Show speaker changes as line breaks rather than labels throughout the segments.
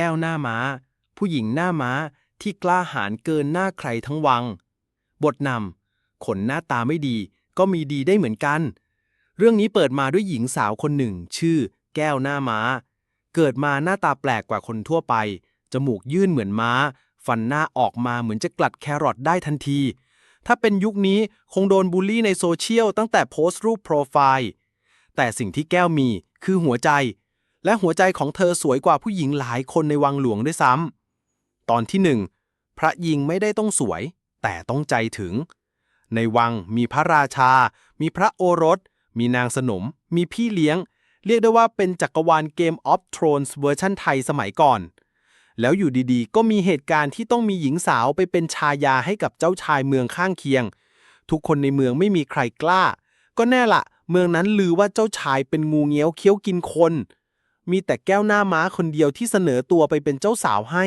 แก้วหน้าม้า ผู้หญิงหน้าม้าที่กล้าหาญเกินหน้าใครทั้งวัง บทนำขนหน้าตาไม่ดีก็มีดีได้เหมือนกัน เรื่องนี้เปิดมาด้วยหญิงสาวคนหนึ่ง ชื่อ แก้วหน้าม้า เกิดมาหน้าตาแปลกกว่าคนทั่วไป จมูกยื่นเหมือนม้า ฟันหน้าออกมาเหมือนจะกลัดแครอทได้ทันที ถ้าเป็นยุคนี้คงโดนบูลลี่ในโซเชียลตั้งแต่โพสต์รูปโปรไฟล์ แต่สิ่งที่แก้วมีคือหัวใจ และหัวใจของเธอสวยกว่าผู้หญิงหลายคนในวังหลวงด้วยซ้ำตอนที่หนึ่งพระยิงไม่ได้ต้องสวย แต่ต้องใจถึง ในวังมีพระราชา มีพระโอรส มีนางสนม มีพี่เลี้ยง เรียกได้ว่าเป็นจักรวาลเกมออฟ r o n e s เวอร์ชันไทยสมัยก่อน แล้วอยู่ดีๆ ก็มีเหตุการณ์ที่ต้องมีหญิงสาวไปเป็นชายาให้กับเจ้าชายเมืองข้างเคียง ทุกคนในเมืองไม่มีใครกล้า ก็แน่ละเมืองนั้นลือว่าเจ้าชายเป็นงูเงี้ยวเคี้ยวกินคน มีแต่แก้วหน้าม้าคนเดียวที่เสนอตัวไปเป็นเจ้าสาวให้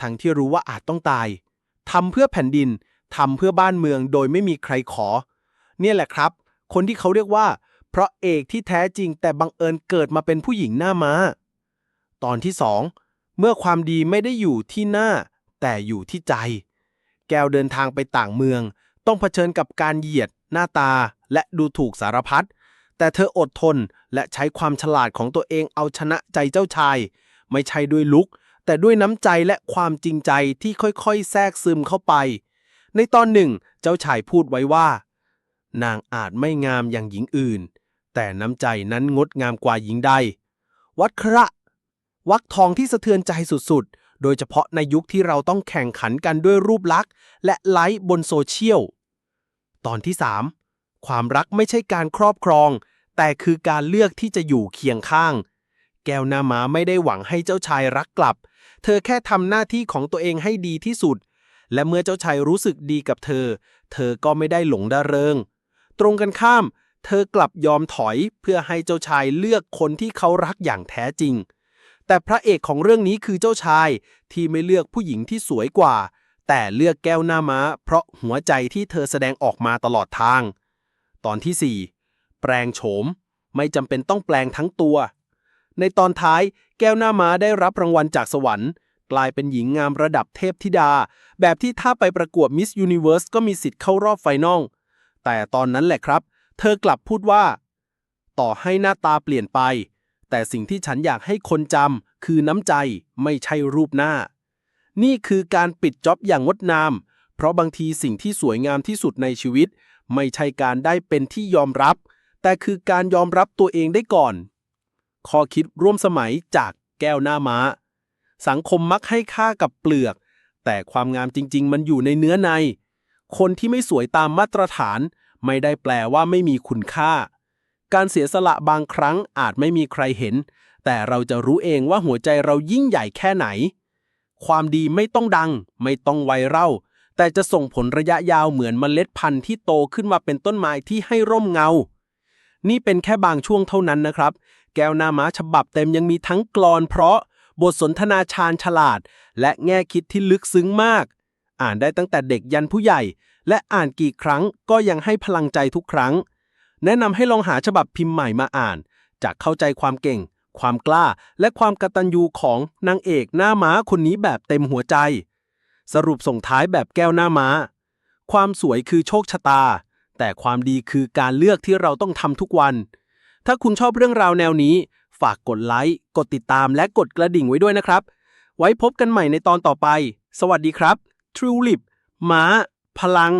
ทั้งที่รู้ว่าอาจต้องตายทำเพื่อแผ่นดินทำเพื่อบ้านเมืองโดยไม่มีใครขอ เนี่ยแหละครับ คนที่เขาเรียกว่า เพราะเอกที่แท้จริงแต่บังเอิญเกิดมาเป็นผู้หญิงหน้าม้า ตอนที่สองเมื่อความดีไม่ได้อยู่ที่หน้า แต่อยู่ที่ใจ แก้วเดินทางไปต่างเมือง ต้องเผชิญกับการเหยียด หน้าตา และดูถูกสารพัด แต่เธออดทนและใช้ความฉลาดของตัวเองเอาชนะใจเจ้าชาย ไม่ใช่ด้วยลุก แต่ด้วยน้ำใจและความจริงใจที่ค่อยๆ แทรกซึมเข้าไป ในตอนหนึ่ง เจ้าชายพูดไว้ว่า นางอาจไม่งามอย่างหญิงอื่น แต่น้ำใจนั้นงดงามกว่าหญิงใด วัดคระ วักทองที่สะเทือนใจสุดๆ โดยเฉพาะในยุคที่เราต้องแข่งขันกันด้วยรูปลักษณ์ และไลค์บนโซเชียล ตอนที่ 3 ความรักไม่ใช่การครอบครอง แต่คือการเลือกที่จะอยู่เคียงข้าง แก้วหน้าม้าไม่ได้หวังให้เจ้าชายรักกลับ เธอแค่ทำหน้าที่ของตัวเองให้ดีที่สุด และเมื่อเจ้าชายรู้สึกดีกับเธอ เธอก็ไม่ได้หลงดาเริง ตรงกันข้าม เธอกลับยอมถอยเพื่อให้เจ้าชายเลือกคนที่เขารักอย่างแท้จริง แต่พระเอกของเรื่องนี้คือเจ้าชายที่ไม่เลือกผู้หญิงที่สวยกว่า แต่เลือกแก้วหน้าม้า เพราะหัวใจที่เธอแสดงออกมาตลอดทาง ตอนที่ 4 แปลงโฉม ไม่จำเป็นต้องแปลงทั้งตัว ในตอนท้ายแก้วหน้าม้าได้รับรางวัลจากสวรรค์ กลายเป็นหญิงงามระดับเทพธิดา แบบที่ถ้าไปประกวดมิสยูนิเวิร์สก็มีสิทธิ์เข้ารอบไฟนอลแต่ตอนนั้นแหละครับ เธอกลับพูดว่า ต่อให้หน้าตาเปลี่ยนไป แต่สิ่งที่ฉันอยากให้คนจำคือน้ำใจไม่ใช่รูปหน้า นี่คือการปิดจ็อบอย่างงดงาม เพราะบางทีสิ่งที่สวยงามที่สุดในชีวิต ไม่ใช่การได้เป็นที่ยอมรับ แต่คือการยอมรับตัวเองได้ก่อน ข้อคิดร่วมสมัยจากแก้วหน้าม้า สังคมมักให้ค่ากับเปลือก แต่ความงามจริง ๆ มันอยู่ในเนื้อใน คนที่ไม่สวยตามมาตรฐาน ไม่ได้แปลว่าไม่มีคุณค่า การเสียสละบางครั้งอาจไม่มีใครเห็น แต่เราจะรู้เองว่าหัวใจเรายิ่งใหญ่แค่ไหน ความดีไม่ต้องดัง ไม่ต้องไวเร่า แต่จะส่งผลระยะยาวเหมือนเมล็ดพันธุ์ที่โตขึ้นมาเป็นต้นไม้ที่ให้ร่มเงา นี่เป็นแค่บางช่วงเท่านั้นนะครับ แก้วหน้าม้าฉบับเต็มยังมีทั้งกลอนเพราะ บทสนทนาชาญฉลาด และแง่คิดที่ลึกซึ้งมาก อ่านได้ตั้งแต่เด็กยันผู้ใหญ่ และอ่านกี่ครั้งก็ยังให้พลังใจทุกครั้ง แนะนำให้ลองหาฉบับพิมพ์ใหม่มาอ่าน จากเข้าใจความเก่ง ความกล้า และความกตัญญูของนางเอกหน้าม้าคนนี้แบบเต็มหัวใจ สรุปส่งท้ายแบบแก้วหน้าม้า ความสวยคือโชคชะตา แต่ความดีคือการเลือกที่เราต้องทำทุกวัน ถ้าคุณชอบเรื่องราวแนวนี้ ฝากกดไลค์ กดติดตามและกดกระดิ่งไว้ด้วยนะครับ ไว้พบกันใหม่ในตอนต่อไป สวัสดีครับ True Lip ม้า พลัง